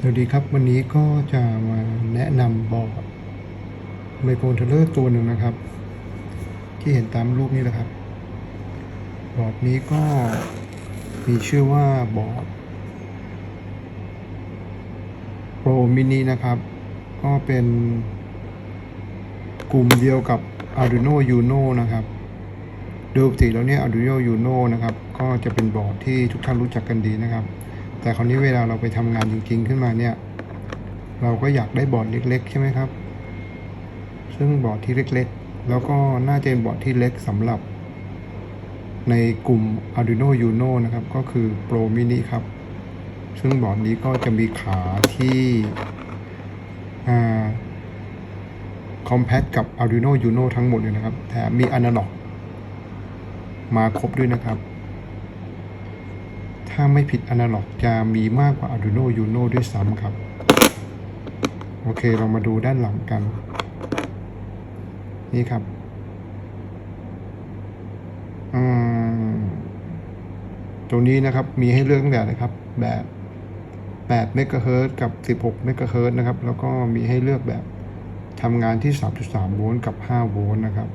สวัสดีครับวันนี้ก็จะมาแนะนำบอร์ดไมโครเทเลอร์ตัวหนึ่งนะครับ ที่เห็นตามรูปนี้แหละครับ บอร์ดนี้ก็มีชื่อว่าบอร์ด Pro Mini นะครับ ก็เป็นกลุ่มเดียวกับ Arduino Uno นะครับโดยปกติแล้วเนี่ย Arduino Uno นะครับ ก็จะเป็นบอร์ดที่ทุกท่านรู้จักกันดีนะครับ แต่คราวนี้เวลาเราไปทำงานจริง ๆ ขึ้นมาเนี่ย เราก็อยากได้บอร์ดเล็ก ๆ ใช่ไหมครับ ซึ่งบอร์ดที่เล็ก ๆ แล้วก็น่าจะเป็นบอร์ดที่เล็กสำหรับ ในกลุ่ม Arduino Uno นะครับ ก็คือ Pro Mini ครับ ซึ่งบอร์ดนี้ก็จะมีขาที่อ่าคอมแพตกับ Arduino Uno ทั้งหมดเลยนะครับ แถมมีอนาล็อกมาครบด้วยนะครับ ถ้าไม่ผิดอนาล็อกจะมีมากกว่า Arduino Uno ด้วยซ้ำครับ โอเค เรามาดูด้านหลังกัน นี่ครับตัวนี้นะครับ มีให้เลือกตั้งแต่นะครับ แบบ8เมกะเฮิรตซ์กับ 16เมกะเฮิรตซ์นะครับ แล้วก็มีให้เลือกแบบทำงานที่ 3.3 โวลต์กับ 5 โวลต์นะครับ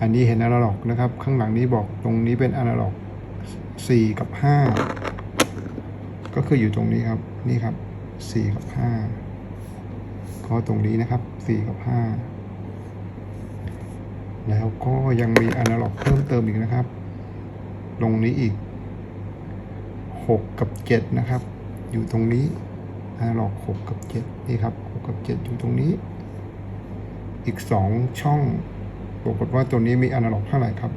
อันนี้เห็นอนาล็อกนะครับ ข้างหลังนี้บอกตรงนี้เป็นอนาล็อก สี่กับห้าก็คืออยู่ตรงนี้ครับนี่ครับสี่กับห้าก็ตรงนี้นะครับสี่กับห้าแล้วก็ยังมีอนาล็อกเพิ่มเติมอีกนะครับตรงนี้อีกหกกับเจ็ดนะครับ อยู่ตรงนี้อนาล็อกหกกับเจ็ดนี่ครับหกกับเจ็ดอยู่ตรงนี้ อีกสองช่องปรากฏว่าตัวนี้มีอนาล็อกเท่าไหร่ครับ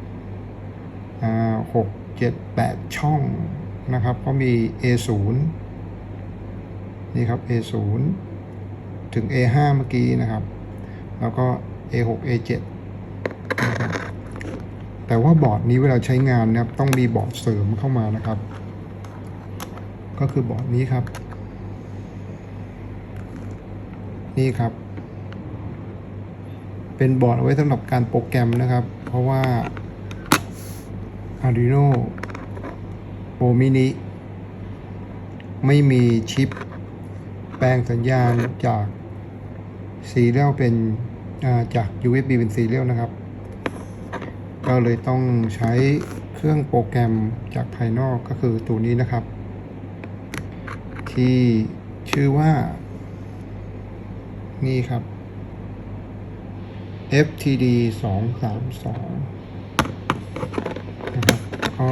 อ่าหก เจ็ดแปดช่องนะครับก็มี A 0 นี่ครับ A 0 ถึง A 5 เมื่อกี้นะครับ แล้วก็ A 6 A 7 นะครับแต่ว่าบอร์ดนี้เวลาใช้งานนะครับต้องมีบอร์ดเสริมเข้ามานะครับ ก็คือบอร์ดนี้ครับ นี่ครับ เป็นบอร์ดเอาไว้สำหรับการโปรแกรมนะครับ เพราะว่า Arduino Pro Mini ไม่มีชิป แปลงสัญญาณจากซีเรียลเป็นาจาก USB เป็นซีเรียลนะครับ ก็เลยต้องใช้เครื่องโปรแกรมจากภายนอกก็คือตัวนี้นะครับ ที่ชื่อว่า นี่ครับ FTD 2 3 2 ก็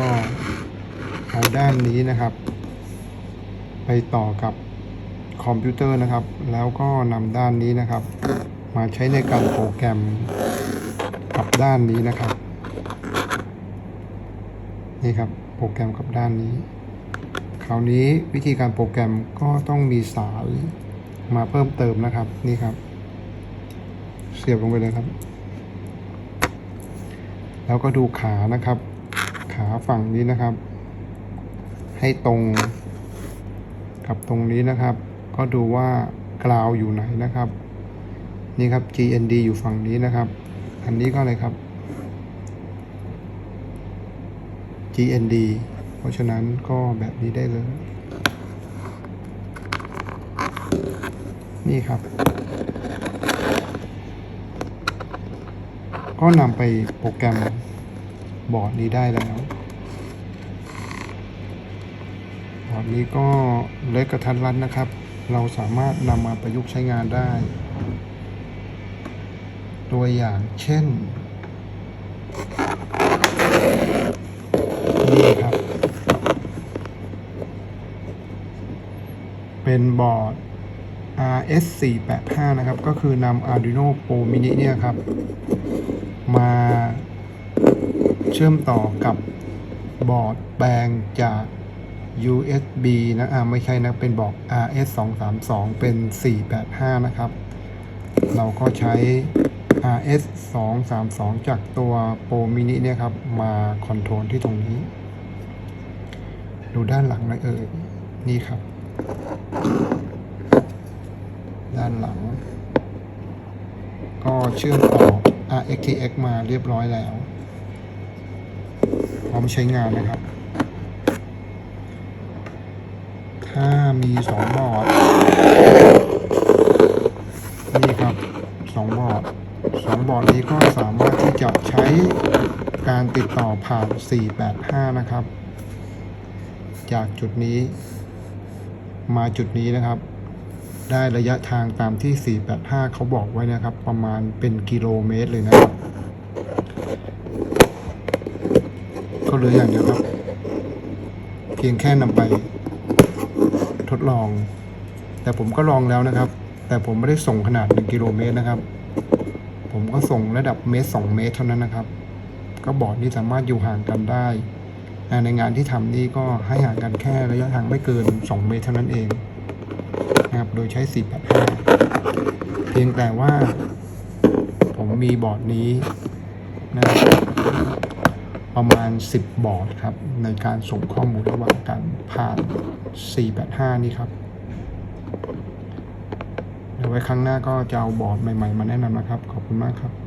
เอาด้านนี้นะครับ ไปต่อกับคอมพิวเตอร์นะครับ แล้วก็นำด้านนี้นะครับ มาใช้ในการโปรแกรมกับด้านนี้นะครับ นี่ครับโปรแกรมกับด้านนี้ คราวนี้วิธีการโปรแกรมก็ต้องมีสายมาเพิ่มเติมนะครับนี่ครับ เสียบลงไปเลยครับ แล้วก็ดูขานะครับ ขาฝั่งนี้นะครับ ให้ตรง กับตรงนี้นะครับ ก็ดูว่ากราวอยู่ไหนนะครับ นี่ครับ GND อยู่ฝั่งนี้นะครับ อันนี้ก็เลยครับ GND เพราะฉะนั้นก็แบบนี้ได้เลย นี่ครับ ก็นำไปโปรแกรม บอร์ดนี้ได้แล้วบอร์ดนี้ก็เล็กกระทัดรัดนะครับ เราสามารถนำมาประยุกต์ใช้งานได้ ตัวอย่างเช่นนี่ครับ เป็นบอร์ด RS485 นะครับ ก็คือนำ Arduino Pro Mini เนี่ยครับ มา เชื่อมต่อกับบอร์ดแปลงจาก USB นะอ่าไม่ใช่นะ เป็นบอร์ด RS232 เป็น 485 นะครับ เราก็ใช้ RS232 จากตัว Pro Mini เนี่ยครับ มาคอนโทรลที่ตรงนี้ ดูด้านหลังนะเอ่ยนี่ครับ ด้านหลัง ก็เชื่อมต่อ RxTX มาเรียบร้อยแล้ว ร้อมใช้งานนะครับถ485มี2บอร์ดนี่ครับ2บอร์ด2บอร์ดนี้ก็สามารถที่จะใช้การติดต่อผ่าน 485 นะครับ จากจุดนี้ มาจุดนี้นะครับ ได้ระยะทางตามที่ 485 เขาบอกไว้นะครับ ประมาณเป็นกิโลเมตรเลยนะครับ็เหลืออย่างเดียวครับ เพียงแค่นำไป ทดลอง แต่ผมก็ลองแล้วนะครับ แต่ผมไม่ได้ส่งขนาด 1 กิโลเมตรนะครับ ผมก็ส่งระดับเมตร 2 เมตรเท่านั้นนะครับ ก็บอร์ดนี้สามารถอยู่ห่างกันได้ ในงานที่ทำนี่ก็ให้ห่างกันแค่ระยะทางไม่เกิน 2 เมตรเท่านั้นเองนะครับ โดยใช้ 485 เพียงแต่ว่า ผมมีบอร์ดนี้นะครับ ประมาณ 10 บอร์ดครับ ในการส่งข้อมูลระหว่างกันผ่าน 485 นี่ครับ เดี๋ยวไว้ครั้งหน้าก็จะเอาบอร์ดใหม่ ๆ มาแนะนำนะครับ ขอบคุณมากครับ